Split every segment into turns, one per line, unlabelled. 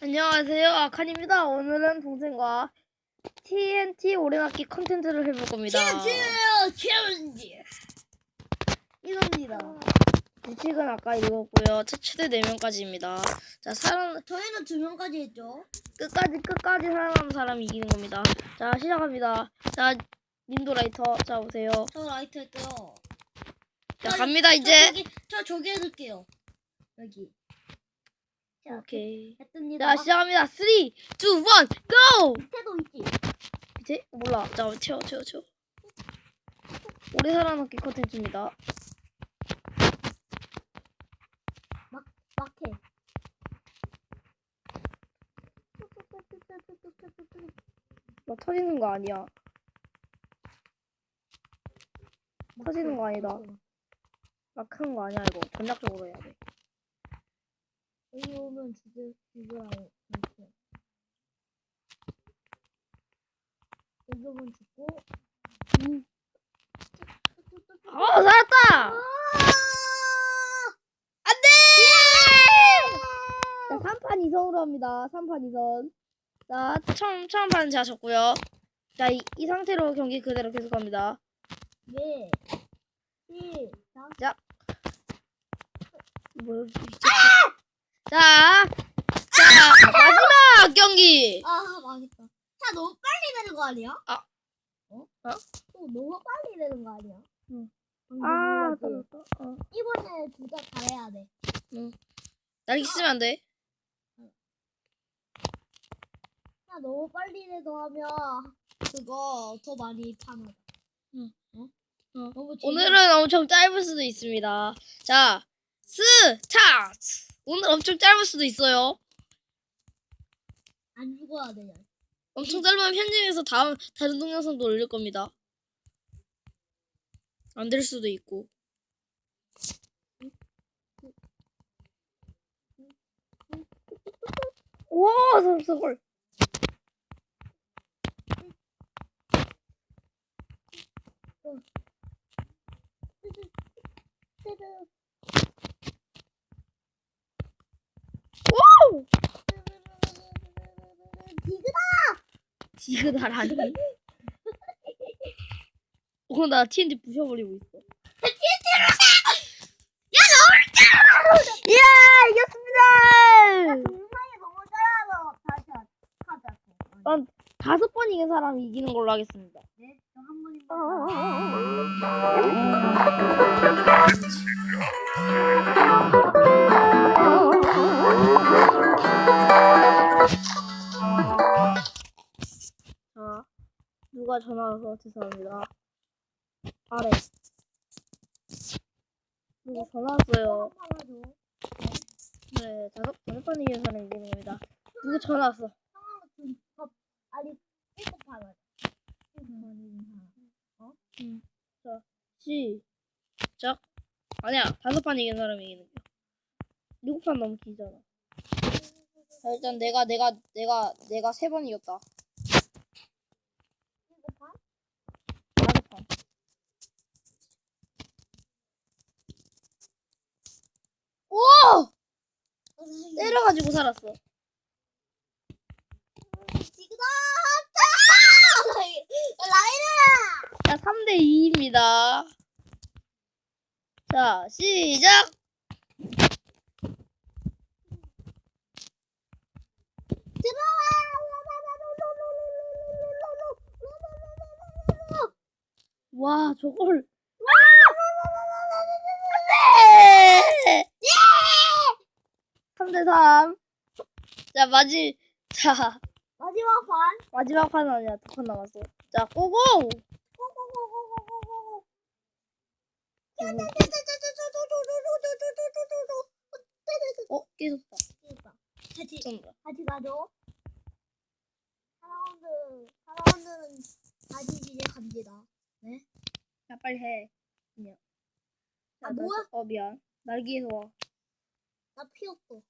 안녕하세요. 아칸입니다. 오늘은 동생과 TNT 오래맞기 컨텐츠를 해볼 겁니다.
챌린지 이겁니다.
규칙은 아까 읽었고요. 차- 최대 4명까지입니다. 자, 살아,
저희는 두 명까지 했죠.
끝까지, 끝까지 살아남은 사람이 이기는 겁니다. 자, 시작합니다. 자, 님도 라이터. 자, 보세요.
저 라이트 했고요.
자,
저-
갑니다,
저
이제.
저기, 저 저기 해둘게요. 여기. 자,
오케이.
했습니다.
자, 시작합니다. 3, 2, 1, GO!
밑에도 있지.
이제? 몰라. 자, 채워, 채워, 채워. 오래 살아남기 컨텐츠입니다.
막해.
막 터지는 거 아니야. 터지는 거 아니다. 막 하는 거 아니야, 이거. 전략적으로 해야 돼.
여기 오면 죽을 죽으라고 이렇게. 여기 오면 죽고.
어, 살았다! 안 돼! 자, 3판 2선으로 합니다. 3판 2선. 자, 처음, 처음 판은 제가 졌고요. 자, 이, 이 상태로 경기 그대로 계속합니다.
네. 시작.
자. 뭐, 미쳤어. 자, 자, 마지막 경기!
아 망했다. 차 너무 빨리 되는 거 아니야?
아.
어?
어?
또 너무 빨리 되는 거 아니야?
응. 아,
그거지.
떨어졌다. 어.
이번에 둘다 잘해야 돼.
날개 쓰면 안 돼.
차 너무 빨리 돼서 하면 그거 더 많이 파는.
응.
어?
어.
너무 재밌-
오늘은 엄청 짧을 수도 있습니다. 자, 스타트! 오늘 엄청 짧을 수도 있어요.
안 죽어야 돼.
엄청 짧으면 편집해서 다음 다른 동영상도 올릴 겁니다. 안 될 수도 있고. 오, 서울. 오!
디그다.
지그다라니. 어, 나 TNT 부셔버리고 있어. 야, 이겼습니다!
동상이 너무 짧아서 다시 하자.
난 다섯 번 이긴 사람이 이기는 걸로 하겠습니다.
네, 저한 번만.
누가 전화 와서 죄송합니다. 아래. 누가 전화 왔어요. 네, 다섯, 다섯 번 이긴 사람이 이기는 겁니다. 누구 전화 왔어?
아니, 일곱 판을. 어?
자, 시작. 아니야, 다섯 판 이긴 사람이 이기는 거야. 일곱 판 길잖아. 자, 일단 내가, 내가, 내가, 내가 세 번 이겼다.
일곱 판?
다섯 판. 오! 때려 가지고 살았어.
라이라!
자, 3대 2입니다. 자, 시작! 와, 저걸. 3대 3. 자, 마지, 자,
마지막 판.
마지막 판은 아니야. 두 판 남았어. 자, 고고!
고고고고고고고고.
어, 깨졌다.
같이. 같이 가죠. 4라운드 4라운드는 다시 시작합니다.
야, 빨리 해. 그냥.
아,
나-
뭐야?
어, 미안. 날개에서 와.
나 피었어.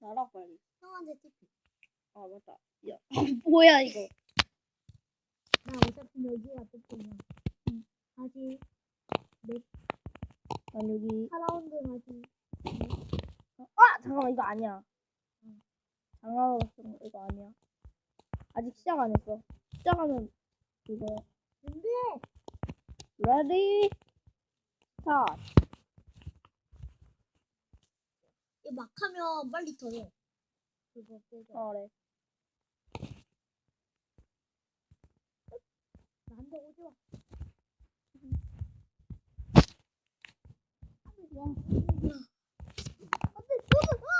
날아, 빨리.
형한테 TP.
아, 맞다. 야, 뭐야, 이거.
나 어차피 여기가 뜯기면. 다시
난 여기.
4라운드 다시.
아! 잠깐만 이거 아니야. 장난으로 쓴 이거 아니야. 아직 시작 안 했어. 시작하면 이거
준비.
레디 스타트.
이거 막 하면 빨리 터져. 그거 빼줘.
어, 그래.
나한테 오지 마. 안돼 저는 어!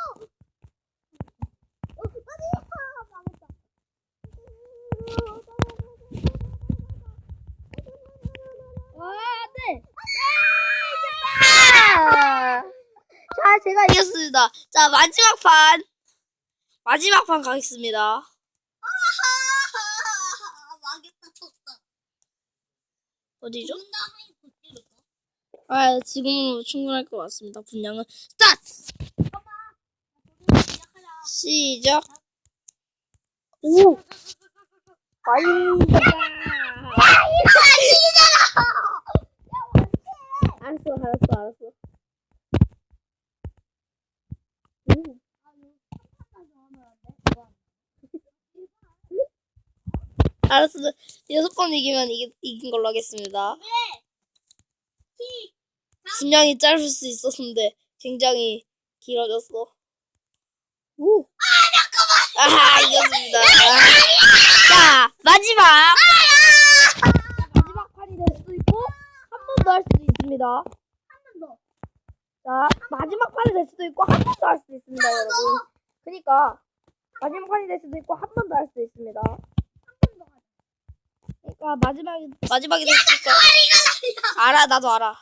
어, 빨리 아, 망했다.
와, 네. 아! 자, 제 가 이겼습니다. 자, 마지막 판. 마지막 판 가겠습니다.
아하, 망했다 쳤다.
어디죠? 아, 지금은 충분할 것 같습니다. 분량은 스타트!
시작하자.
시작! 오! 아이다! 알았어, 알았어, 알았어. 오. 알았어. 여섯 번 이기면 이기, 이긴 걸로 하겠습니다. 분량이 짧을 수 있었는데 굉장히 길어졌어. 오. 아 잠깐만. 아 이겼습니다. 자 마지막. 마지막 판이 될 수도 있고 한 번 더 할 수도 있습니다.
한 번 더.
자 마지막 판이 될 수도 있고 한 번 더 할 수도 있습니다, 여러분. 그러니까 마지막 판이 될 수도 있고 한 번 더 할 수도 있습니다. 마지막이 될 수도 있어. 알아, 나도 알아.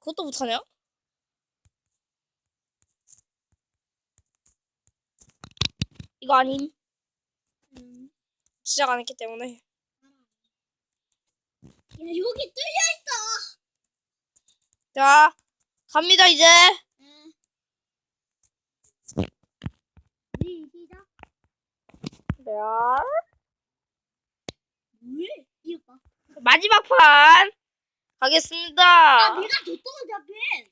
그것도 못하냐? 이거 아님.
음.
시작 안 했기 때문에.
야 여기 뚫려 있어.
자, 갑니다 이제.
응. 네 시작.
야,
왜?
마지막 판 가겠습니다.
아 내가 줬던 어차피.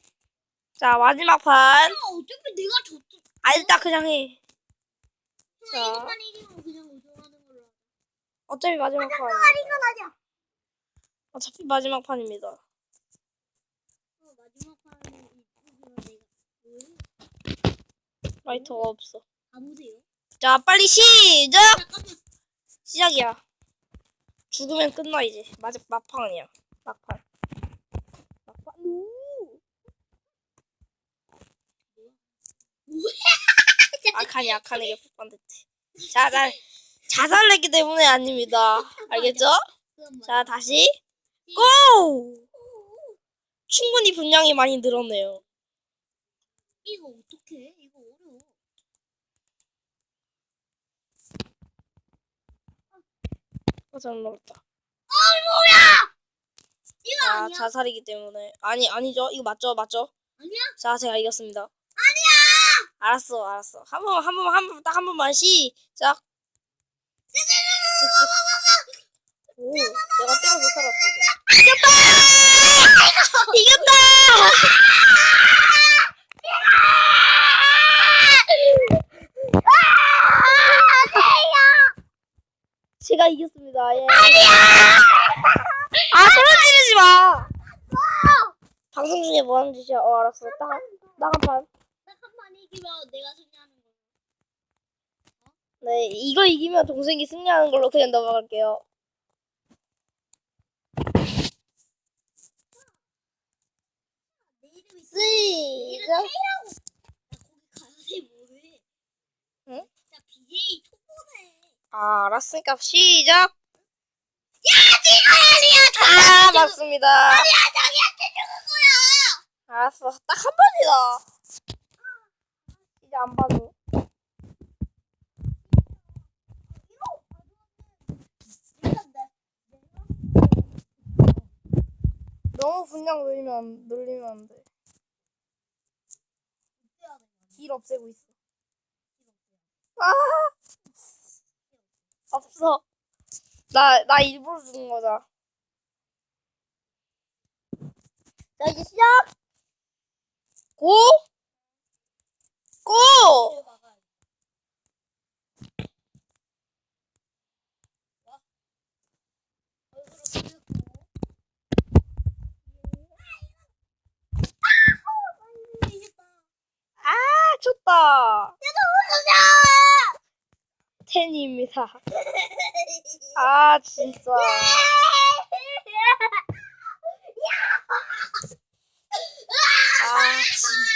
자, 마지막 판.
야 어차피 내가 줬던.
아, 일단 그냥 해. 자.
자. 이기만 이기면 그냥 우승하는 걸로.
어차피 마지막 판.
이건 아니야.
어차피 마지막 판입니다.
어, 마지막 판은 이기면 내가. 왜?
라이터가 없어.
아무데요?
자, 빨리 시작.
잠깐만.
시작이야. 죽으면 끝나 이제. 마지막 막판이야. 막판. 막판. 우! 악하니 악하니 폭반 됐지. 자, 자, 자살했기 때문에 아닙니다. 알겠죠? 자, 다시 고! 충분히 분량이 많이 늘었네요.
이거 어떡해? 이거 어,
잘 먹었다.
이거
자,
아니야?
자살이기 때문에 아니 아니죠? 이거 맞죠? 맞죠?
아니야?
자, 제가 이겼습니다. 아니야! 알았어, 알았어. 한 번, 한 번, 한 번, 딱 한 번만 시작. 쓱쓱. 오, 내가 때려서 살았어. 이겼다! 이겼다! 제가 이겼습니다. 예. 아니야! 아, 소리 지르지 마! 방송 중에 뭐 하는 짓이야? 어, 알았어. 딱, 딱한 판.
딱한판 이기면 내가 승리하는 거.
네, 이거 이기면 동생이 승리하는 걸로 그냥 넘어갈게요. 시작.
야?
응?
야.
아, 알았으니까 시작. 아, 맞습니다.
아니야 자기한테 죽은 거야.
알았어. 딱 한 번이다. 이제 안 봐도. 너무 분량 늘리면, 안- 늘리면 안 돼. 길 없애고 있어. 아! 없어. 나, 나 일부러 죽은 거다. 자, 이제 시작! 고? 고! 아, 좋다.
텐입니다. 아, 진짜.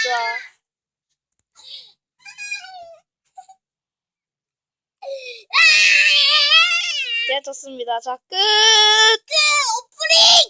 진짜. 네 좋습니다. 자 끝.
오프닝!